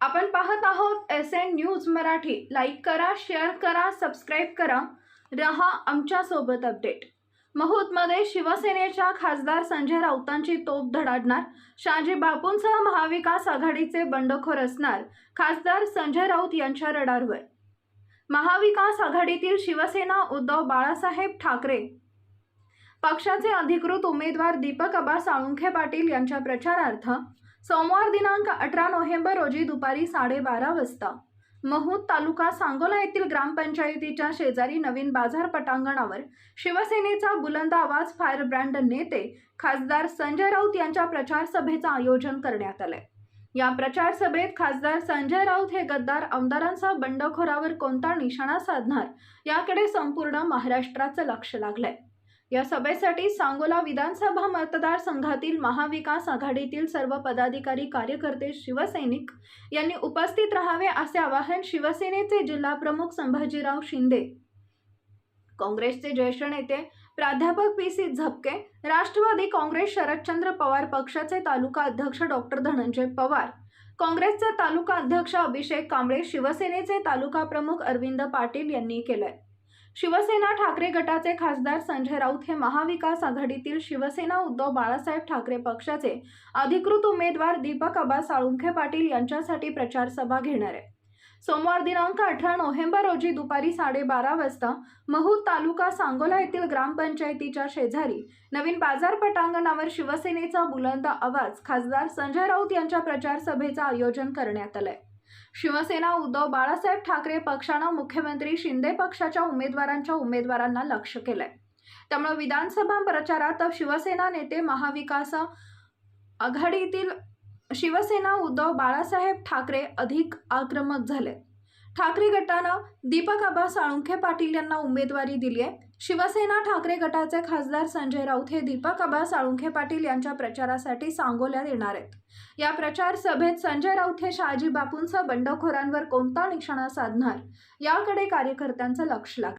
आपण पाहत आहोत S N news Marathi. Like करा शेअर करा सबस्क्राईब करा. रहा आमच्यासोबत अपडेट महूतमध्ये शिवसेनेच्या खासदार संजय राऊतांची तोप धडाडणार. शहाजी बापूंसह महाविकास आघाडीचे बंडखोर असणार. खासदार संजय राऊत यांच्या रडारवर. महाविकास आघाडीतील शिवसेना उद्धव बाळासाहेब ठाकरे. पक्षाचे अधिकृत उमेदवार दीपक आबा साळुंखे पाटील यांच्या प्रचारार्थ सोमवार दिनांक अठरा नोव्हेंबर रोजी दुपारी साडेबारा वाजता. महूद तालुका सांगोला येथील ग्रामपंचायतीच्या शेजारी नवीन बाजार पटांगणावर शिवसेनेचा बुलंद आवाज फायर ब्रँड नेते खासदार संजय राऊत यांच्या प्रचार सभेचं आयोजन करण्यात आलंय. या प्रचार सभेत खासदार संजय राऊत हे गद्दार आमदारांचा बंडखोरावर कोणता निशाणा साधणार याकडे संपूर्ण महाराष्ट्राचं लक्ष लागलंय. या सभेसाठी सांगोला विधानसभा मतदारसंघातील महाविकास आघाडीतील सर्व पदाधिकारी कार्यकर्ते शिवसैनिक यांनी उपस्थित राहावे असे आवाहन शिवसेनेचे जिल्हाप्रमुख संभाजीराव शिंदे काँग्रेसचे ज्येष्ठ नेते प्राध्यापक P C Zapke Rashtrawadi Congress Sharadchandra Pawar पक्षाचे तालुका अध्यक्ष डॉक्टर धनंजय पवार काँग्रेसचे तालुका अध्यक्ष अभिषेक कांबळे शिवसेनेचे तालुका प्रमुख अरविंद पाटील यांनी केलंय. शिवसेना ठाकरे गटाचे खासदार संजय राऊत हे महाविकास आघाडीतील शिवसेना उद्धव बाळासाहेब ठाकरे पक्षाचे अधिकृत उमेदवार दीपक आबा साळुंखे पाटील यांच्यासाठी प्रचार सभा घेणार आहे. सोमवार दिनांक अठरा नोव्हेंबर रोजी दुपारी साडेबारा वाजता महू तालुका सांगोला येथील ग्रामपंचायतीच्या शेजारी नवीन बाजार पटांगणावर शिवसेनेचा बुलंद आवाज खासदार संजय राऊत यांच्या प्रचारसभेचं आयोजन करण्यात आलंय. शिवसेना उद्धव बाळासाहेब ठाकरे पक्षानं मुख्यमंत्री शिंदे पक्षाच्या उमेदवारांच्या उमेदवारांना लक्ष केलंय. त्यामुळे विधानसभा प्रचारात शिवसेना नेते महाविकास आघाडीतील शिवसेना उद्धव बाळासाहेब ठाकरे अधिक आक्रमक झाले. ठाकरे गटानं दीपक आबा साळुंखे पाटील यांना उमेदवारी दिली आहे शिवसेना ठाकरे गटाचे खासदार संजय राऊत हे दीपक आबा साळुंखे पाटील यांच्या प्रचारासाठी सांगोल्यात येणार आहेत. या प्रचार सभेत संजय राऊत हे शहाजी बापूंचा बंडखोरांवर कोणता निशाणा साधणार? याकडे कार्यकर्त्यांचं लक्ष लागलं